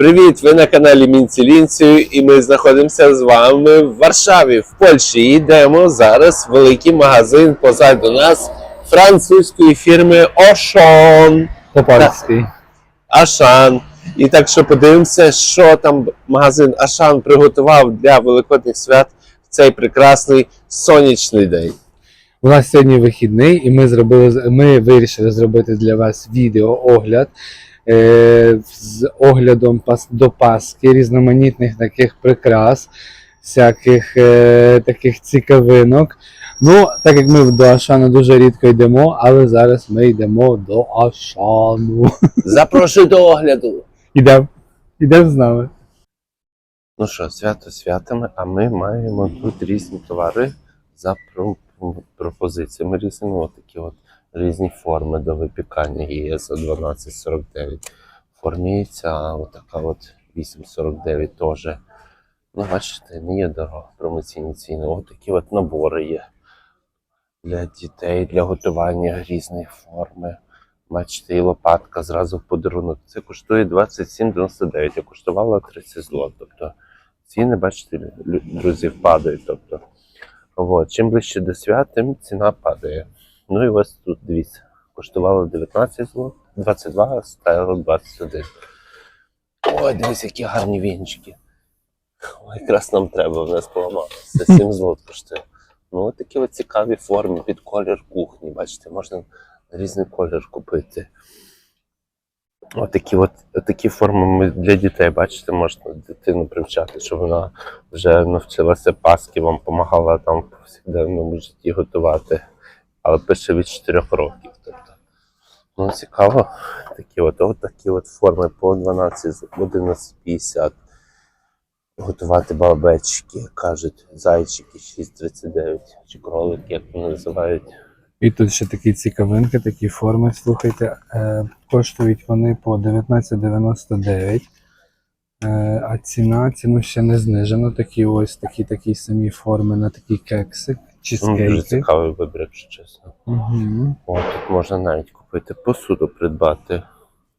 Привіт! Ви на каналі Мінці Лінцію, і ми знаходимося з вами в Варшаві, в Польщі. Йдемо зараз в великий магазин позаду нас французької фірми Ошон. По-польськи. Ашан. І так що подивимося, що там магазин Ашан приготував для великодних свят в цей прекрасний сонячний день. У нас сьогодні вихідний, і ми зробили ми вирішили зробити для вас відео-огляд е, з оглядом до Пасхи, різноманітних таких прикрас, всяких е, таких цікавинок. Ну, так як ми до Ашану дуже рідко йдемо, але зараз ми йдемо до Ашану. Запрошую до огляду. Ідемо. Ідемо з нами. Ну що, свято святами, а ми маємо тут різні товари за пропозиціями різними. От такі от різні форми до випікання є за 12,49. В формі яйця, отака от 8,49 теж. Ну, бачите, не є дорого промоційні ціни. От такі от набори є для дітей, для готування різної форми. Бачите, і лопатка зразу в подарунок. Це коштує 27,99, а коштувала 30 злот. Тобто ціни, бачите, друзі, впадають. Тобто, от, чим ближче до свят, тим ціна падає. Ну і ось тут дивіться, коштувало 19 злот, 22, а стало 21. Ой, дивись, які гарні вінчики. Ой, якраз нам треба, в нас поламалося. 7 злот коштує. Ну, от такі от цікаві форми під колір кухні. Бачите, можна різний колір купити. Отакі от такі форми ми для дітей, бачите, можна дитину привчати, щоб вона вже навчилася паски, вам допомагала там в повсякденному житті готувати. Але пише від 4 років. Тобто, ну цікаво. Такі от, от такі от форми по 12-11,50. Готувати балабечки, кажуть, зайчики 6,39 чи кролики, як вони називають. І тут ще такі цікавинки, такі форми. Слухайте, е, коштують вони по 19,99. Е, а ціна, ціну ще не знижено. Такі ось такі такі самі форми на такі кекси, Ну, дуже цікавий вибір, якщо чесно. Угу. О, тут можна навіть купити посуду, придбати.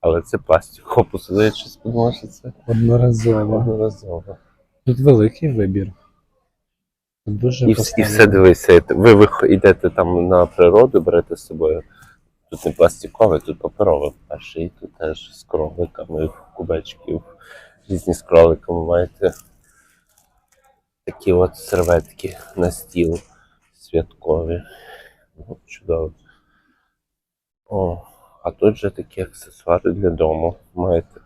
Але це пластикова посуда, я щось подумав, що це Одноразово. одноразово. Тут великий вибір. Тут дуже І, і все дивися, ви, ви йдете там на природу, берете з собою. Тут не пластикове, тут паперове перше, і тут теж з кроликами, кубечків, різні з кроликами маєте такі от серветки на стіл святкові. Ну, чудово. О, а тут же такі аксесуари для дому. Маєте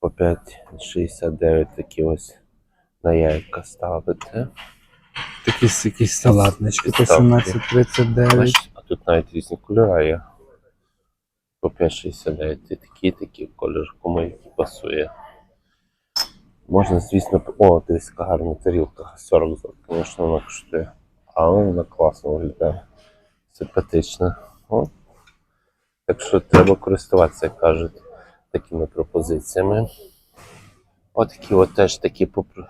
по 5,69 такі ось на яйка ставити. Такі якісь салатнички по 17,39. А тут навіть різні кольори є. По 5,69 і такий, такий колір, кому який пасує. Можна, звісно, о, яка гарна тарілка. 40 злот, звісно, вона коштує. Але вона класно виглядає. Симпатична. О. Так що треба користуватися, як кажуть, такими пропозиціями. Отакі от теж такі попро.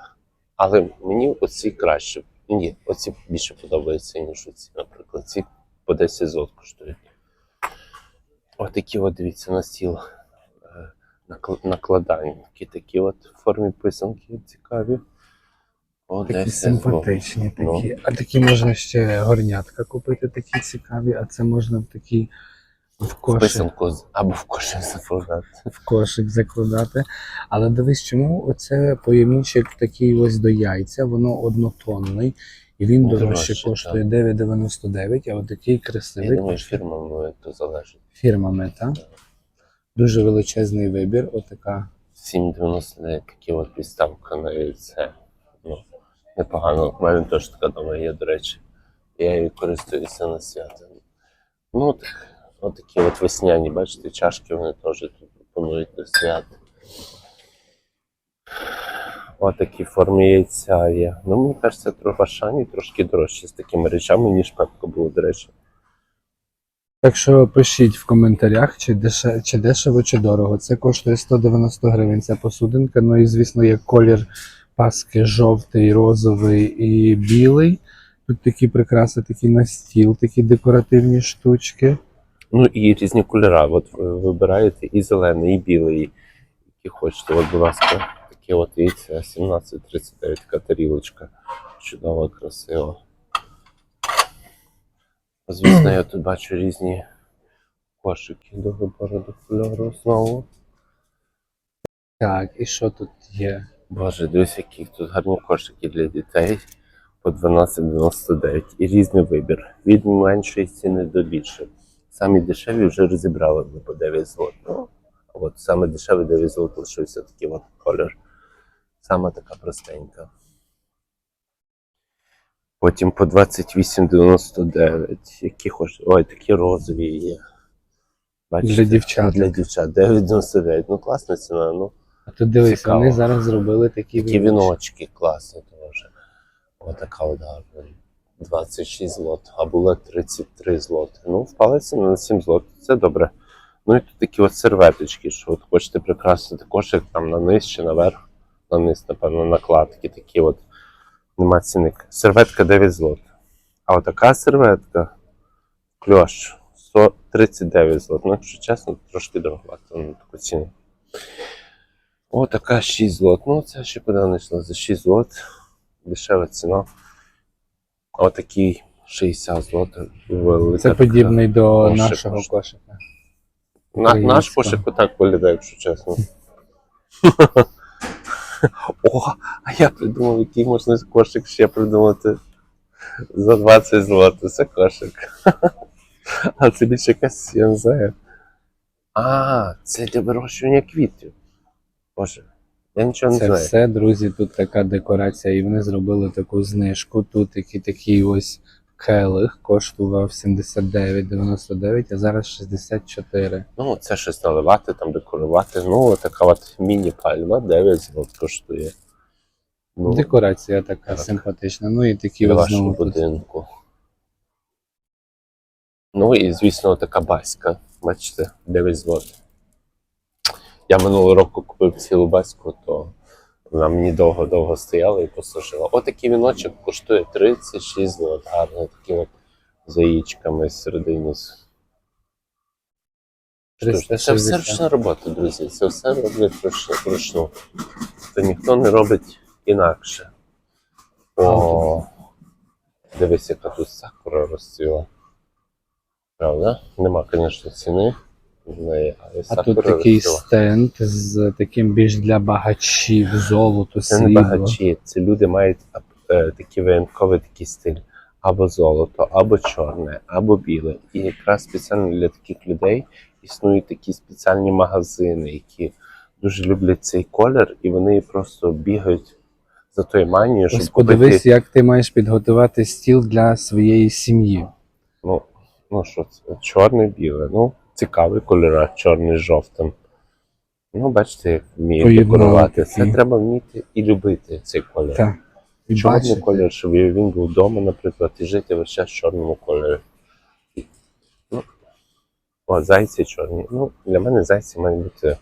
Але мені оці краще. Ні, оці більше подобаються, ніж оці, наприклад. Ці по 10 злот коштують. Отакі от дивіться на стіл е, накл- накладанки. Такі от в формі писанки цікаві. По Такі 10 злот. симпатичні Ну. такі. А такі можна ще горнятка купити, такі цікаві, а це можна в такі в кошик, Писанку з- або в кошик закладати. в кошик закладати. Але дивись, чому оце поємничок такий ось до яйця, воно однотонний, і він Ну, дорожче дорожче, коштує 9,99, а от такий Я красивий думаю, коштує фірмами то залежить. фірмами, так? Дуже величезний вибір, отака. 7,99 такі от підставка на яйце. Ну, непогано. У мене теж така дома є, до речі. Я її користуюся на свято. Ну, так, от такі от весняні, бачите, чашки вони теж тут пропонують до свят. Ось такі форми яйця є. Ну, мені кажеться, трохи Ашані трошки дорожче з такими речами, ніж пепка було, до речі. Так що пишіть в коментарях, чи, деше, чи дешево, чи дорого. Це коштує 190 гривень ця посудинка. Ну і звісно, є колір паски жовтий, розовий і білий. Тут такі прикраси, такі на стіл, такі декоративні штучки. Ну і різні кольори. От ви вибираєте і зелений, і білий, які хочете. От, будь ласка, такі от дивіться, 17,39 така тарілочка. Чудово, красиво. Звісно, я тут бачу різні кошики до вибору до кольору знову. Так, і що тут є? Боже, дивись, які тут гарні кошики для дітей по 12,99 і різний вибір. Від меншої ціни до більшої. Самі дешеві вже розібрали по 9 злот. Ну, а от саме дешевий 9 злот лишився такий от колір. Саме така простенька. Потім по 28,99. Які хоч. Ой, такі розові є. Бачите? Для дівчат. Для дівчат 9,99. Ну класна ціна. Ну, А тут дивись, Цікаво. вони зараз зробили такі, Такі віночки. класні теж. Отака от гарна. 26 злот, а було 33 злоти. Ну, впала ціна на 7 злот. Це добре. Ну і тут такі от серветочки, що от хочете прикрасити кошик там на низ чи наверх. На низ, напевно, накладки такі от. Нема ціни. Серветка 9 злот. А отака серветка кльош 139 злот. Ну, якщо чесно, трошки дороговато на таку ціну. О, така 6 злот. Ну, це ще куди не йшла за 6 злот. Дешева ціна. Отакий 60 злот. Велика Це подібний до кошик нашого кошика. На, наш кошик отак виглядає, якщо чесно. О, а я придумав, який можна кошик ще придумати. За 20 злотих. Це кошик. А це більше якась, я. А, це для вирощування квітів. Боже, я нічого не Це знаю. все, друзі, тут така декорація, і вони зробили таку знижку. Тут такий, такий ось келих коштував 79,99, а зараз 64. Ну, це щось наливати, там декорувати. Ну, така от міні-пальма 9 злот коштує. Ну, Декорація така так. симпатична. Ну і такі для ось вашого знову тут. будинку. Ну і, звісно, така баська. Бачите, 9 злот. Я минулого року купив цілу баську, то вона мені довго-довго стояла і послужила. Отакий віночок коштує 36 злот. Гарно, такі от з яєчками всередині. Це все ручна робота, друзі. Це все роблять вручну. Це ніхто не робить інакше. О, дивись, яка тут сакура розцвіла. Правда? Нема, звісно, ціни. А тут такий стенд з таким більш для багачів, золото, Це не срібло. багачі, це люди мають е, такий воєнковий такий стиль. Або золото, або чорне, або біле. І якраз спеціально для таких людей існують такі спеціальні магазини, які дуже люблять цей колір, і вони просто бігають за тою манією, щоб Ось подивись, купити. як ти маєш підготувати стіл для своєї сім'ї. Ну, ну що це? Чорне, біле. Ну, цікавий кольора, чорний з жовтим. Ну, бачите, як вміє декорувати. Це треба вміти і любити цей колір. Так. І Чорний бачите, колір, щоб він був вдома, наприклад, і жити весь час в чорному кольорі. Ну, о, зайці чорні. Ну, для мене зайці мають бути.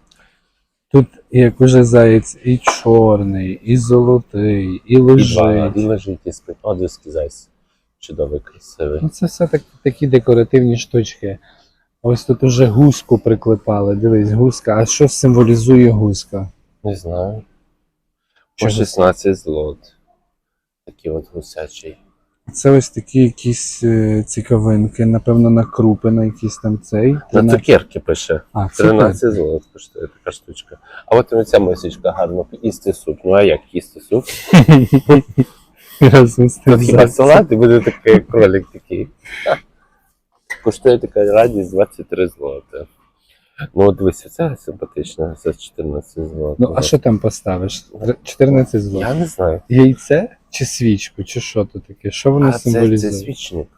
Тут як уже заєць і чорний, і золотий, і лежить. і лежить, і спить. О, зайці. Чудовий, красивий. Ну, це все так, такі декоративні штучки. Ось тут уже гуску приклепали. Дивись, гуска. А що символізує гуска? Не знаю. По 16 злот. Такий от гусячий. Це ось такі якісь е, цікавинки, напевно, на крупи, на якісь там цей. На цукерки пише. А, 13 злот коштує така штучка. А от і ця мисочка гарно їсти суп. Ну а як їсти суп? Разом з тим Тут хіба салат і буде такий кролик такий. Коштує така радість 23 злоти. Ну, от дивися, це симпатично за 14 злотих. Ну, а що там поставиш? 14 злотих. Я не знаю. Яйце чи свічку, чи що то таке? Що воно А це, це свічник.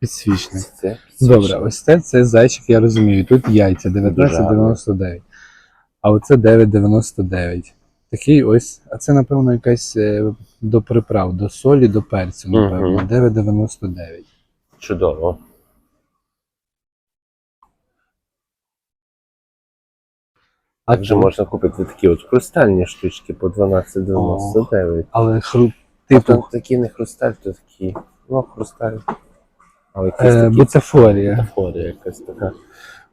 Підсвічник. Це Добре, ось це, це зайчик, я розумію. Тут яйця 19,99. А оце 9,99. Такий ось, а це, напевно, якась е, до приправ, до солі, до перцю, напевно. 9,99. Чудово. А Також можна купити такі от хрустальні штучки по 12,99. Але хру... Типу там такі не хрусталь, то такі. Ну, хрусталь. Але якісь е, такі бутафорія. бутафорія якась така.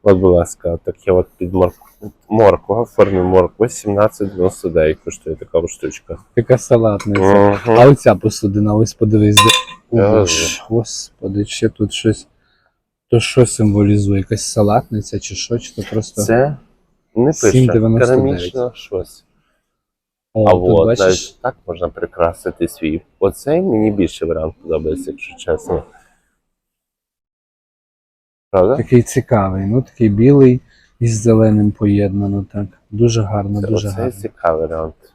От, будь ласка, таке от під морква. Морква в формі моркви 17,99 коштує така от штучка. Така салатниця. Мгм. А оця посудина, ось подивись. де- Я Ого Господи, ще тут щось. То що символізує? Якась салатниця чи що? Чи то просто. Це не пише 7,99. керамічно щось. О, а от бачиш, навіть так можна прикрасити свій. Оцей мені більше варіант подобається, якщо чесно. Правда? такий цікавий. Ну, такий білий із зеленим поєднано, так. Дуже гарно, Це, дуже оцей гарно. цікавий варіант.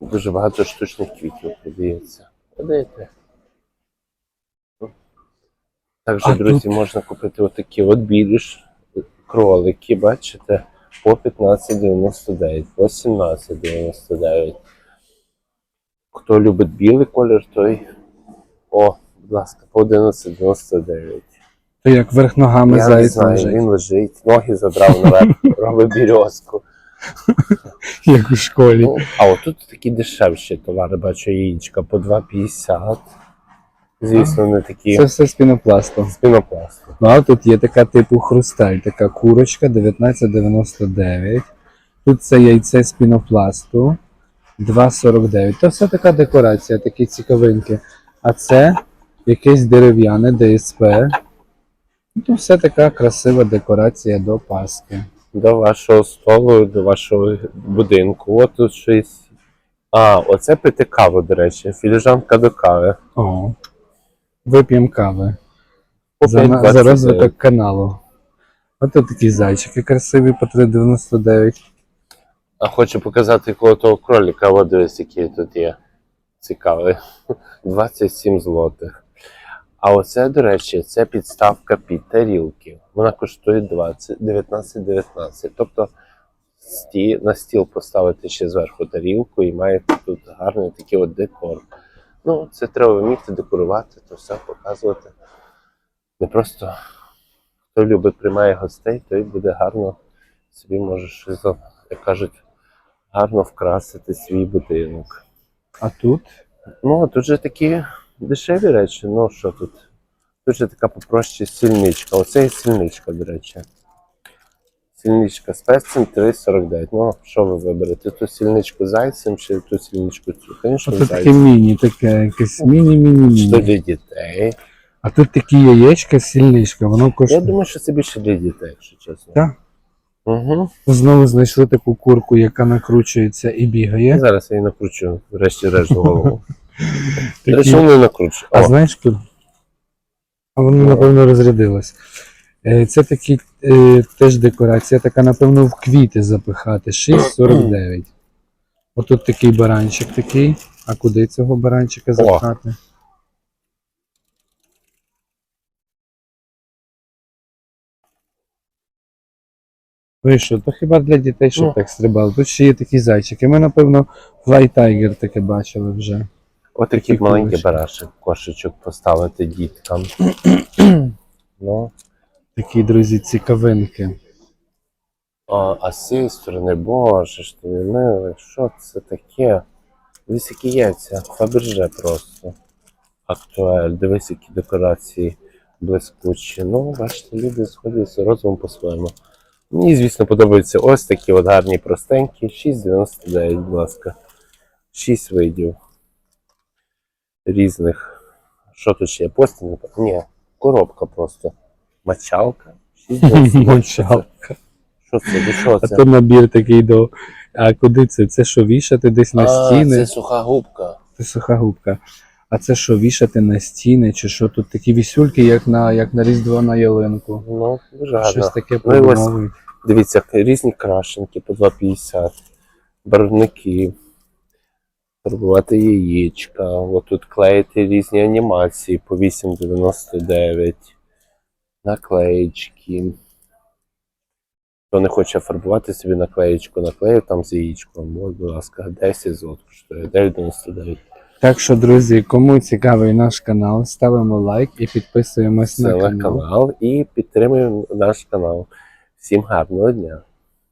Дуже багато штучних квітів подається. Подайте. Також, А друзі, можна купити отакі от білі кролики, бачите, по 15,99, по 17,99. Хто любить білий колір, той. О, будь ласка, по 11,99. То як верх ногами Я не заяць знаю, лежить, він лежить, ноги задрав наверх, робить бірьозку. як у школі. Ну, а отут такі дешевші товари, бачу, яєчка по 2,50. Звісно, не такі Це все з пінопласту. з пінопласту. Ну, а тут є така типу хрусталь, така курочка 19,99. Тут це яйце з пінопласту 2,49. То все така декорація, такі цікавинки. А це якесь дерев'яне ДСП. Ну, все така красива декорація до Пасхи. До вашого столу, до вашого будинку. От тут щось. А, оце пити каву, до речі, філіжанка до кави. О, вип'ємо кави. За, за розвиток каналу. Ось такі зайчики красиві по 3,99. А хочу показати якого того кролика, от дивись, який тут є. Цікавий. 27 злотих. А оце, до речі, це підставка під тарілки. Вона коштує 20, 19,19. Тобто сті, на стіл поставити ще зверху тарілку і маєте тут гарний такий от декор. Ну, це треба вміти декорувати, то все показувати. Не просто хто любить, приймає гостей, той буде гарно собі може щось, як кажуть, гарно вкрасити свій будинок. А тут Ну, тут же такі дешеві речі. Ну, що тут? Тут же така попроще сільничка. Оце і сільничка, до речі. Сільничка з 3,49. Ну, що ви виберете? Ту сільничку зайцем чи ту сільничку цю? Ото з таке зайцем. міні, таке якесь Що міні-міні-міні. для дітей. А тут такі яєчка, сільничка, воно Я коштує. думаю, що це більше для дітей, якщо чесно. Так? Угу. Знову знайшли таку курку, яка накручується і бігає. Зараз я її накручу, врешті-решт голову. Такі- не накручу. А О, знаєш тут? А воно, напевно, розрядилось. Е, Це такі е, теж декорація, така, напевно, в квіти запихати. 6,49. Отут такий баранчик такий. А куди цього баранчика запхати? Ну і що, то хіба для дітей, щоб Ну. так стрибали? Тут ще є такі зайчики. Ми, напевно, Fly Tiger таке бачили вже. Отакий такі маленький барашек, кошечок поставити діткам. ну, Такі, друзі, цікавинки. а, а з цієї сторони, боже ж ти милий, що це таке? Дивись, які яйця, Фаберже просто. Актуель, дивись, які декорації блискучі. Ну, бачите, люди сходяться розумом по-своєму. Мені, звісно, подобаються ось такі от гарні простенькі. 6,99, будь ласка. 6 видів різних. Що тут ще? Постійно? Ні, коробка просто. Мочалка. 6,99. Мочалка. Що це? До чого це? А то набір такий до. А куди це? Це що вішати десь на А, стіни? це суха губка. Це суха губка. А це що, вішати на стіни, чи що тут такі вісюльки, як на, як на Різдво на ялинку? Ну, дуже гарно. Щось таке Ну. Дивіться, різні крашенки по 2,50, барвники, фарбувати яєчка, отут клеїти різні анімації по 8,99, наклеїчки. Хто не хоче фарбувати собі наклеєчку, наклеїв там з яєчком. Будь ласка, 10 злот коштує, 9,99. Так що, друзі, кому цікавий наш канал, ставимо лайк і підписуємось на на канал. канал і підтримуємо наш канал. Всім гарного дня!